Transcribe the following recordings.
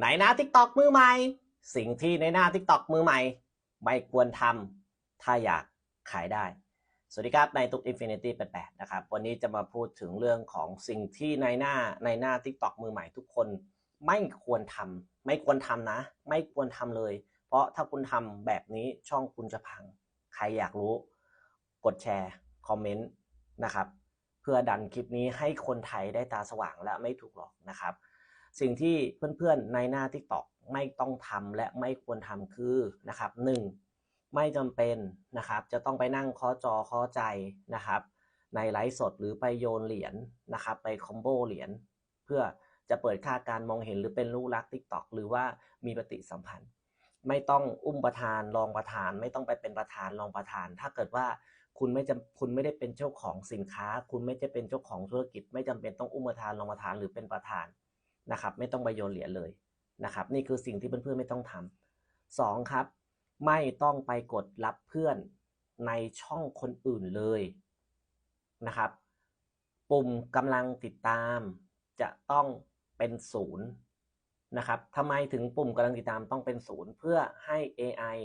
ในหน้า TikTok มือใหม่ สิ่งที่ในหน้า TikTok มือใหม่ ไม่ควรทำถ้าอยากขายได้ สวัสดีครับในตุก Infinity 88นะครับ วันนี้จะมาพูดถึงเรื่องของสิ่งที่ในหน้าในหน้า TikTok มือใหม่ทุกคน ไม่ควรทำไม่ควรทำนะ ไม่ควรทำเลย เพราะถ้าคุณทำแบบนี้ช่องคุณจะพัง ใครอยากรู้ กดแชร์ คอมเมนต์นะครับ เพื่อดันคลิปนี้ให้คนไทยได้ตาสว่างและไม่ถูกหลอกนะครับ สิ่งที่เพื่อนๆในหน้า TikTok ไม่ต้องทำและไม่ควรทำคือนะครับหนึ่งไม่จำเป็นนะครับ จะต้องไปนั่งเคอจอเคอใจนะครับ ในไลฟ์สดหรือไปโยนเหรียญนะครับ ไปคอมโบเหรียญเพื่อจะเปิดค่าการมองเห็นหรือเป็นลูกรัก TikTok หรือว่ามีปฏิสัมพันธ์ ไม่ต้องอุ้มประธานรองประธาน ไม่ต้องไปเป็นประธานรองประธาน ถ้าเกิดว่าคุณไม่จำคุณไม่ได้เป็นเจ้าของสินค้า คุณไม่จะเป็นเจ้าของธุรกิจ ไม่จำเป็นต้องอุ้มประธานรองประธานหรือเป็นประธาน นะครับ ไม่ต้องไปโยนเหรียญเลยนะครับ นี่คือสิ่งที่เพื่อนๆไม่ต้องทำสองครับ ไม่ต้องไปกดรับเพื่อนในช่องคนอื่นเลยนะครับ ปุ่มกำลังติดตามจะต้องเป็นศูนย์นะครับทำไมถึงปุ่มกำลังติดตามต้องเป็นศูนย์เพื่อให้ AI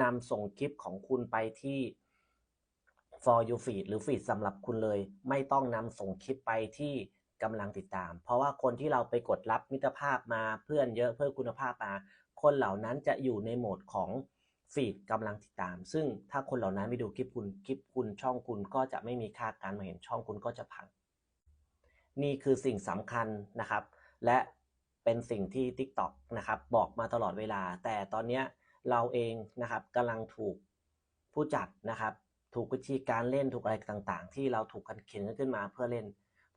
นำส่งคลิปของคุณไปที่ for you feed หรือ feed สำหรับคุณเลย ไม่ต้องนำส่งคลิปไปที่ กำลังติดตาม เพราะว่าคนที่เราไปกดรับมิตรภาพมาเพื่อนเยอะเพื่อคุณภาพมา คนเหล่านั้นจะอยู่ในโหมดของฟีดกำลังติดตาม ซึ่งถ้าคนเหล่านั้นไม่ดูคลิปคุณคลิปคุณช่องคุณก็จะไม่มีค่าการมาเห็นช่องคุณก็จะพัง นี่คือสิ่งสำคัญนะครับ และเป็นสิ่งที่ TikTok นะครับบอกมาตลอดเวลา แต่ตอนนี้เราเองนะครับกำลังถูกผู้จัดนะครับ ถูกวิธีการเล่นถูกอะไรต่างๆ ที่เราถูกกันเขียนขึ้นมาเพื่อเล่น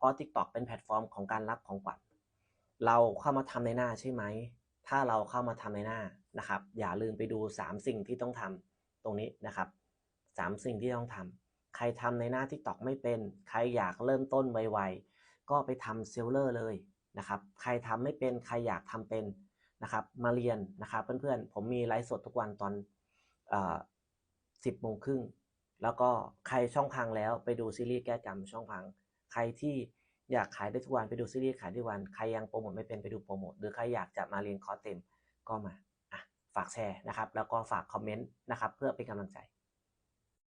ราะ TikTok เป็นแพลตฟอร์มของการรับของขวัญเราเข้ามาทำในหน้าใช่ไหม ถ้าเราเข้ามาทำในหน้านะครับ อย่าลืมไปดู 3 สิ่งที่ต้องทำตรงนี้นะครับ 3 สิ่งที่ต้องทำใครทำในหน้า TikTok ไม่เป็น ใครอยากเริ่มต้นไวๆ ก็ไปทำเซลเลอร์เลยนะครับ ใครทำไม่เป็น ใครอยากทำเป็นนะครับ มาเรียนนะครับเพื่อนๆ ผมมีไลฟ์สดทุกวันตอนสิบโมงครึ่ง แล้วก็ใครช่องพังแล้วไปดูซีรีส์แก้จำช่องพัง ใครที่อยากขายได้ทุกวันไปดูซีรีส์ขายได้ทุกวัน ใครยังโปรโมทไม่เป็นไปดูโปรโมท หรือใครอยากจะมาเรียนคอร์สเต็มก็มาฝากแชร์นะครับ แล้วก็ฝากคอมเมนต์นะครับ เพื่อเป็นกำลังใจ